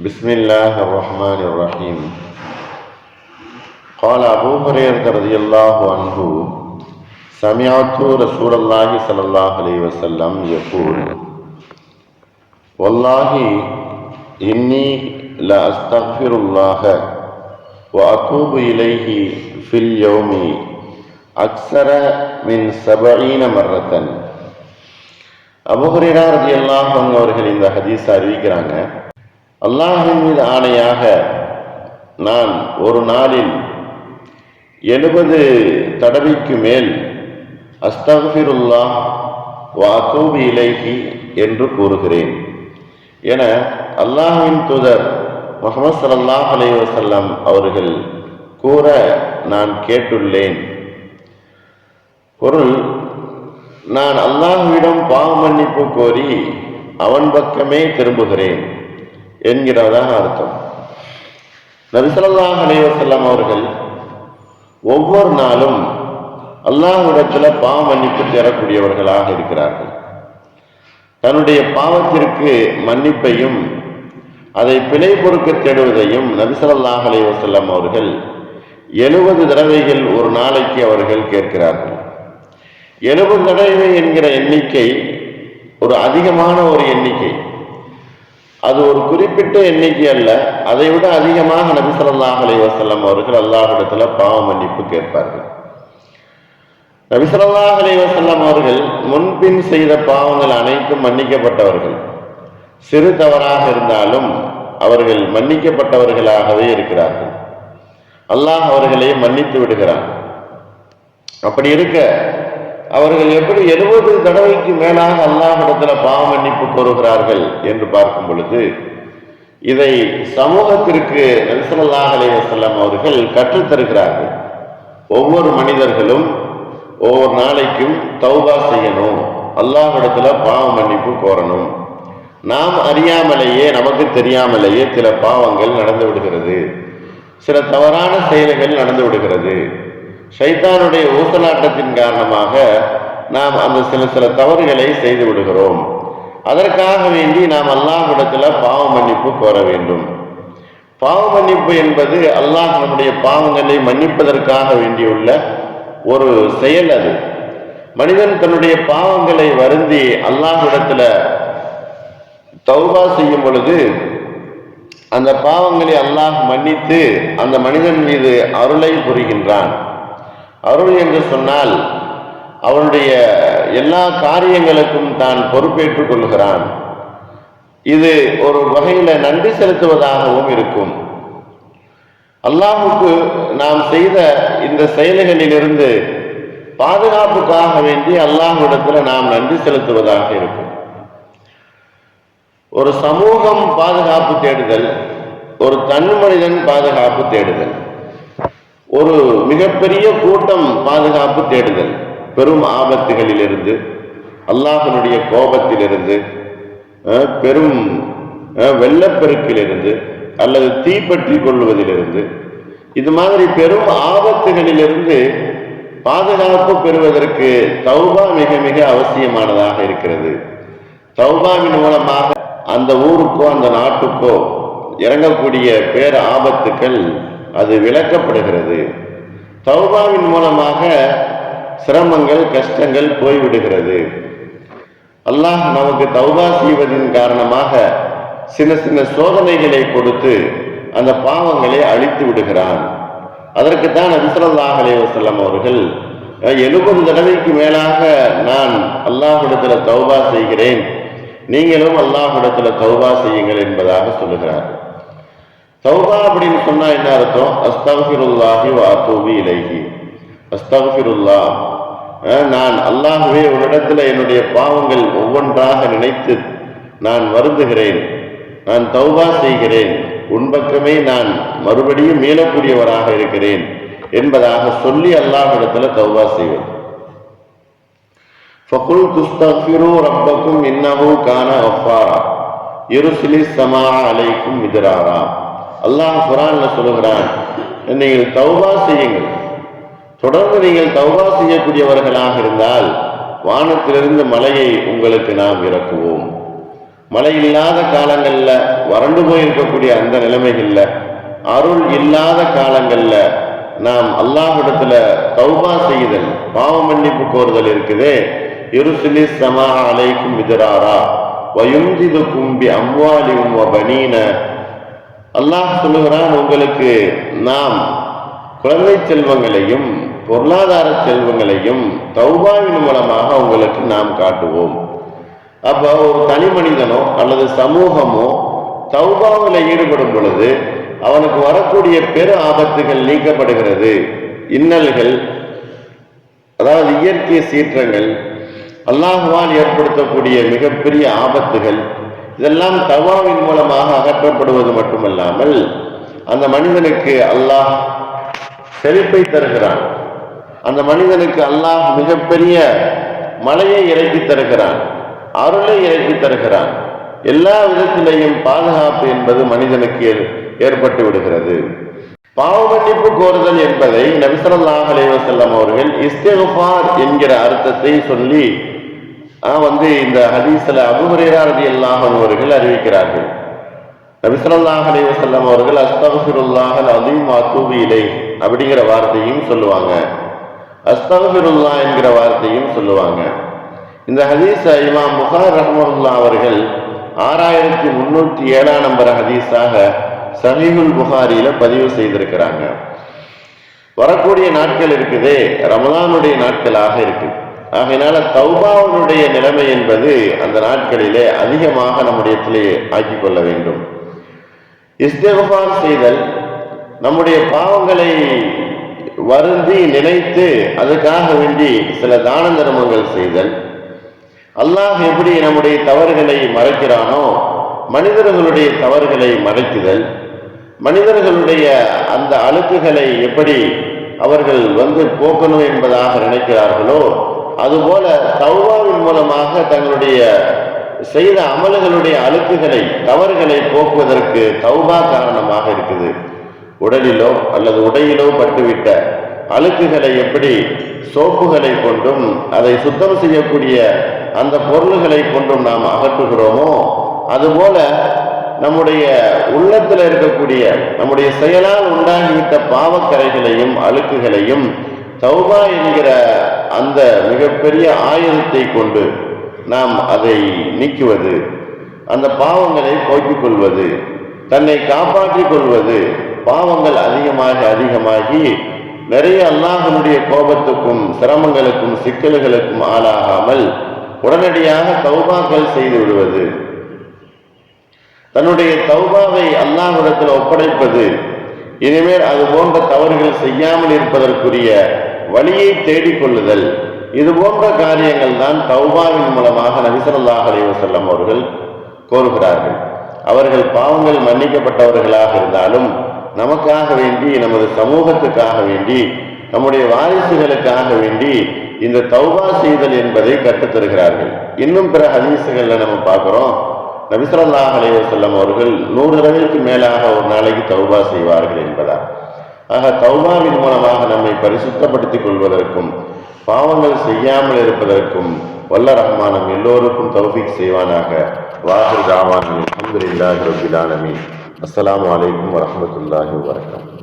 بسم الله الرحمن الرحيم قال أبو هريرة رضي الله عنه سمعت رسول الله صلى الله عليه وسلم يقول والله إني لأستغفر الله وأتوب إليه في اليوم أكثر من سبعين مرة அபுஹுரேரா ரதியல்லாஹு அன்ஹு அவர்கள் இந்த ஹதீஸ் அறிவிக்கிறாங்க அல்லாஹின் மீது ஆணையாக நான் ஒரு நாளில் எழுபது தடவைக்கு மேல் அஸ்தகுஃபிருல்லாஹ் வாத்தூபி இலைகி என்று கூறுகிறேன். என அல்லாஹின் தூதர் முகமது சல்லாஹ் அலைஹி வஸல்லம் அவர்கள் கூற நான் கேட்டுள்ளேன். பொருள் நான் அல்லாஹுவிடம் பாவ மன்னிப்பு கோரி அவன் பக்கமே திரும்புகிறேன். என்கிறதாக அர்த்தம். நபிசல்லாஹ் அலைவசல்லம் அவர்கள் ஒவ்வொரு நாளும் அல்லாஹ்விடத்தில் பாவ மன்னிப்பு தேரக்கூடியவர்களாக இருக்கிறார்கள். தன்னுடைய பாவத்திற்கு மன்னிப்பையும் அதை பிழை பொறுக்க தேடுவதையும் நபிசல்லாஹ் அலைவசல்லம் அவர்கள் எழுபது தடவைகள் ஒரு நாளைக்கு அவர்கள் கேட்கிறார்கள். எழுபது தடவை என்கிற எண்ணிக்கை ஒரு அதிகமான ஒரு எண்ணிக்கை. அது ஒரு குறிப்பிட்ட எண்ணிக்கை அல்ல. அதை விட அதிகமாக நபிசல்லாஹ் ஸல்லல்லாஹு அலைஹி அவர்கள் அல்லாஹ்விடத்தில் பாவ மன்னிப்பு கேட்பார்கள். நபிசல்லாஹ் ஸல்லல்லாஹு அவர்கள் முன்பின் செய்த பாவங்கள் அனைத்தும் மன்னிக்கப்பட்டவர்கள். சிறு தவறாக இருந்தாலும் அவர்கள் மன்னிக்கப்பட்டவர்களாகவே இருக்கிறார்கள். அல்லாஹ் அவர்களை மன்னித்து விடுகிறான். அப்படி இருக்க அவர்கள் எப்படி எழுபது தடவைக்கு மேலாக அல்லாஹிடத்தில் பாவ மன்னிப்பு கோருகிறார்கள் என்று பார்க்கும் பொழுது இதை சமூகத்திற்கு நபிசல்லாஹ் அலைவசல்லம் அவர்கள் கற்றுத்தருகிறார்கள் ஒவ்வொரு மனிதர்களும் ஒவ்வொரு நாளைக்கும் தௌபா செய்யணும் அல்லாஹிடத்துல பாவ மன்னிப்பு கோரணும். நாம் அறியாமலேயே நமக்கு தெரியாமலேயே சில பாவங்கள் நடந்து விடுகிறது. சில தவறான செயல்கள் நடந்து விடுகிறது. ஷைத்தானுடைய ஊசலாட்டத்தின் காரணமாக நாம் அந்த சில சில தவறுகளை செய்து விடுகிறோம். அதற்காக வேண்டி நாம் அல்லாஹ்விடத்தில் பாவ மன்னிப்பு கோர வேண்டும். பாவ மன்னிப்பு என்பது அல்லாஹ் நம்முடைய பாவங்களை மன்னிப்பதற்காக வேண்டியுள்ள ஒரு செயல் அது. மனிதன் தன்னுடைய பாவங்களை வருந்தி அல்லாஹ்விடத்துல தௌபா செய்யும் பொழுது அந்த பாவங்களை அல்லாஹ் மன்னித்து அந்த மனிதன் மீது அருளை புரிகின்றான். அருள் என்று சொன்னால் அவனுடைய எல்லா காரியங்களுக்கும் தான் பொறுப்பேற்றுக் கொள்கிறான். இது ஒரு வகையில நன்றி செலுத்துவதாகவும் இருக்கும். அல்லாஹுக்கு நாம் செய்த இந்த செயல்களிலிருந்து பாதுகாப்புக்காக வேண்டி அல்லாஹ்விடத்துல நாம் நன்றி செலுத்துவதாக இருக்கும். ஒரு சமூகம் பாதுகாப்பு தேடுதல் ஒரு தன் மனிதன் பாதுகாப்பு தேடுதல். ஒரு மிகப்பெரிய கூட்டம் பாதுகாப்பு தேடுதல். பெரும் ஆபத்துகளிலிருந்து அல்லாஹனுடைய கோபத்திலிருந்து பெரும் வெள்ளப்பெருக்கிலிருந்து அல்லது தீப்பற்றி கொள்வதிலிருந்து இது மாதிரி பெரும் ஆபத்துகளிலிருந்து பாதுகாப்பு பெறுவதற்கு தௌபா மிக மிக அவசியமானதாக இருக்கிறது. தௌபாவின் மூலமாக அந்த ஊருக்கோ அந்த நாட்டுக்கோ இறங்கக்கூடிய பேர் ஆபத்துக்கள் அது விளக்கப்படுகிறது. தௌபாவின் மூலமாக சிரமங்கள் கஷ்டங்கள் போய்விடுகிறது. அல்லாஹ் நமக்கு தௌபா செய்வதின் காரணமாக சின்ன சின்ன சோதனைகளை கொடுத்து அந்த பாவங்களை அழித்து விடுகிறான். அதற்குத்தான் நபிசல்லாஹ் அலைவசல்லம் அவர்கள் எழுபது தடவைக்கு மேலாக நான் அல்லாஹ்விடத்துல தௌபா செய்கிறேன். நீங்களும் அல்லாஹ்விடத்துல தௌபா செய்யுங்கள் என்பதாக சொல்லுகிறார். தௌபா அப்படின்னு சொன்னா என்ன அர்த்தம்? அஸ்தகுல்லாஹி வாத்தூபி இலகி அஸ்தகுல்லா நான் அல்லாஹுவே உன்னிடத்துல என்னுடைய பாவங்கள் ஒவ்வொன்றாக நினைத்து நான் வருந்துகிறேன். நான் தௌபா செய்கிறேன். உன் பக்கமே நான் மறுபடியும் மீளக்கூடியவராக இருக்கிறேன் என்பதாக சொல்லி அல்லாஹிடத்துல தௌபா செய்வது ஃபகுல் துஸ்தஃபிரு ரப்பக்கும் இன்னஹு கான கஃபாரா. இருசிலி ஸமா அலைக்கும் மிதராரா. அல்லாஹ் குரான்ல சொல்லுகிறான் நீங்கள் தௌபா செய்யுங்கள். தொடர்ந்து நீங்கள் தௌபா செய்யக்கூடியவர்களாக இருந்தால் வானத்திலிருந்து மலையை உங்களுக்கு நாம் இறக்குவோம். மழை இல்லாத காலங்களில் வறண்டு போயிருக்கக்கூடிய அந்த நிலைமைகளில் அருள் இல்லாத காலங்களில் நாம் அல்லாஹ்விடத்துல தௌபா செய்தல் பாவ மன்னிப்பு கோருதல் இருக்குதே. இருசிலி சமா அலைக்கும் மிதராரா வயுந்திது கும்பி அம்வாலியும் வபனீன அல்லாஹ் சொல்லுகிறான் உங்களுக்கு நாம் குழந்தை செல்வங்களையும் பொருளாதார செல்வங்களையும் தௌபாவின் மூலமாக உங்களுக்கு நாம் காட்டுவோம். அப்போ ஒரு தனி மனிதனோ அல்லது சமூகமோ தௌபாவில் ஈடுபடும் பொழுது அவனுக்கு வரக்கூடிய பெரு ஆபத்துகள் நீக்கப்படுகிறது. இன்னல்கள் அதாவது இயற்கை சீற்றங்கள் அல்லாஹுவால் ஏற்படுத்தக்கூடிய மிகப்பெரிய ஆபத்துகள் இதெல்லாம் தவாவின் மூலமாக அகற்றப்படுவது மட்டுமல்லாமல் அந்த மனிதனுக்கு அல்லாஹ் செழிப்பை தருகிறான். அந்த மனிதனுக்கு அல்லாஹ் மிகப்பெரிய மலையை இறக்கி தருகிறான். அருளை இறக்கி தருகிறான். எல்லா விதத்திலேயும் பாதுகாப்பு என்பது மனிதனுக்கு ஏற்- ஏற்பட்டு விடுகிறது. பாவ மன்னிப்பு கோருதல் என்பதை நபிசல்லாஹ் அலைவசல்லம் அவர்கள் இஸ்தெகுஃபார் என்கிற அர்த்தத்தை சொல்லி வந்து இந்த ஹதீஸ்ல அபுஹுரேரா ரலியல்லாஹு அன்ஹு அவர்கள் அறிவிக்கிறார்கள். நபிசல்லாஹ் அலைவசல்லம் அவர்கள் அஸ்தகுல்லாஹ் அலீம் அத்தூபி இலை அப்படிங்கிற வார்த்தையும் சொல்லுவாங்க. அஸ்தகுல்லா என்கிற வார்த்தையும் சொல்லுவாங்க. இந்த ஹதீஸ் இமாம் புகார் ரஹ்மத்துல்லா அவர்கள் ஆறாயிரத்தி முன்னூற்றி ஏழாம் நம்பர் ஹதீஸாக சமீபுல் புகாரியில பதிவு செய்திருக்கிறாங்க. வரக்கூடிய நாட்கள் இருக்குது ரமலானுடைய நாட்களாக இருக்குது ஆகையினால தௌபாவினுடைய நிலைமை என்பது அந்த நாட்களிலே அதிகமாக நம்முடையத்திலே ஆக்கிக் கொள்ள வேண்டும். இஸ்தெகுபார் செய்தல் நம்முடைய பாவங்களை வருந்தி நினைத்து அதுக்காக வேண்டி சில தான தர்மங்கள் செய்தல் அல்லாஹ் எப்படி நம்முடைய தவறுகளை மறைக்கிறானோ மனிதர்களுடைய தவறுகளை மறைக்குதல் மனிதர்களுடைய அந்த அழுக்குகளை எப்படி அவர்கள் வந்து போக்கணும் என்பதாக நினைக்கிறார்களோ அதுபோல தௌபாவின் மூலமாக தங்களுடைய செய்த அமல்களுடைய அழுக்குகளை தவறுகளை போக்குவதற்கு தௌபா காரணமாக இருக்குது. உடலிலோ அல்லது உடையிலோ பட்டுவிட்ட அழுக்குகளை எப்படி சோப்புகளை கொண்டும் அதை சுத்தம் செய்யக்கூடிய அந்த பொருள்களை கொண்டும் நாம் அகற்றுகிறோமோ அதுபோல நம்முடைய உள்ளத்தில் இருக்கக்கூடிய நம்முடைய செயலால் உண்டாகிவிட்ட பாவக்கரைகளையும் அழுக்குகளையும் தௌபா என்கிற அந்த மிகப்பெரிய ஆயுதத்தை கொண்டு நாம் அதை நீக்குவது அந்த பாவங்களை போக்கிக் கொள்வது தன்னை காப்பாற்றிக் கொள்வது பாவங்கள் அதிகமாக அதிகமாகி நிறைய அல்லாஹனுடைய கோபத்துக்கும் சிரமங்களுக்கும் சிக்கல்களுக்கும் ஆளாகாமல் உடனடியாக தௌபாக்கள் செய்து விடுவது தன்னுடைய தௌபாவை அல்லாஹ்விடத்தில் ஒப்படைப்பது இனிமேல் அது போன்ற தவறுகள் செய்யாமல் இருப்பதற்குரிய வழியை தேடிக் கொள்ளுதல் இது போன்ற காரியங்கள் தான் தௌபாவின் மூலமாக நபிசல்லாஹ் அலைவசல்லம் அவர்கள் கோருகிறார்கள். அவர்கள் பாவங்கள் மன்னிக்கப்பட்டவர்களாக இருந்தாலும் நமக்காக வேண்டி நமது சமூகத்துக்காக வேண்டி நம்முடைய வாரிசுகளுக்காக வேண்டி இந்த தௌபா செய்தல் என்பதை கற்றுத் தருகிறார்கள். இன்னும் பிற ஹதீசுகளில் நம்ம பார்க்குறோம். நபிசல்லாஹ் அலைவசல்லம் அவர்கள் நூறு தடவைக்கு மேலாக ஒரு நாளைக்கு தௌபா செய்வார்கள் என்பதா ஆக தௌபாவின் மூலமாக நம்மை பரிசுத்தப்படுத்திக் கொள்வதற்கும் பாவங்கள் செய்யாமல் இருப்பதற்கும் வல்ல ரஹ்மானம் எல்லோருக்கும் தௌஃபிக் செய்வானாக. வாஹிர் தாவான். அல்ஹம்துலில்லாஹி ரப்பில் ஆலமீன். அஸ்ஸலாமு அலைக்கும் வரஹ்மத்துல்லாஹி வபரகாத்துஹு